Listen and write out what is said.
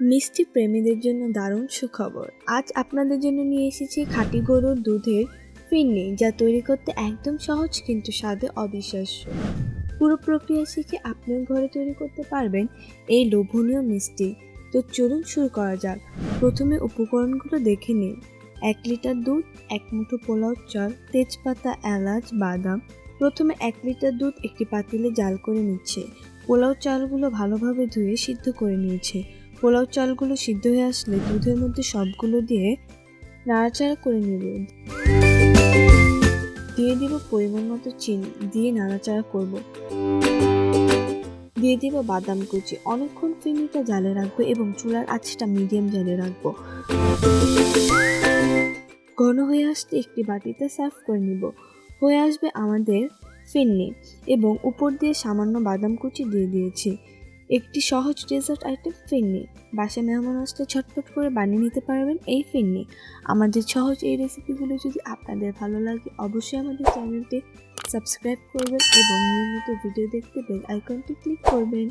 মিষ্টি প্রেমীদের জন্য দারুণ সুখবর। আজ আপনাদের জন্য নিয়ে এসেছি খাঁটি গরুর দুধের ফিরনি, যা তৈরি করতে একদম সহজ কিন্তু স্বাদে অবিশ্বাস্য। পুরো প্রক্রিয়া শিখে আপনিও ঘরে তৈরি করতে পারবেন এই লোভনীয় মিষ্টি। তো চলুন শুরু করা যাক। প্রথমে উপকরণগুলো দেখে নিন। এক লিটার দুধ, এক মুঠো পোলাও চাল, তেজপাতা, এলাচ, বাদাম। প্রথমে এক লিটার দুধ একটি পাতিলে জাল করে নিচ্ছে। পোলাও চালগুলো ভালোভাবে ধুয়ে সিদ্ধ করে নিয়েছে। পোলাও চালগুলো সিদ্ধ হয়ে আসলে দুধের মধ্যে সবগুলো দিয়ে নাড়াচাড়া করে নেব। দিয়ে দিব পরিমাণ মতো চিনি, দিয়ে নাড়াচাড়া করব। দিয়ে দিব বাদাম কুচি, অনেকক্ষণ ফিনিটা জালে রাখব এবং চুলার আঁচটা মিডিয়াম জালে রাখব। ঘন হয়ে আসতে একটি বাটিতে সার্ভ করে নিব। হয়ে আসবে আমাদের ফিন্নি এবং উপর দিয়ে সামান্য বাদাম কুচি দিয়ে দিয়েছি। একটি সহজ ডেজার্ট আইটেম ফিরনি। বাসায় মেহমান আসলে ঝটপট করে বানিয়ে নিতে পারবেন এই ফিরনি। আমাদের সহজ এই রেসিপিগুলো যদি আপনাদের ভালো লাগে, অবশ্যই আমাদের চ্যানেলটি সাবস্ক্রাইব করবেন এবং নিয়মিত ভিডিও দেখতে বেল আইকনটি ক্লিক করবেন।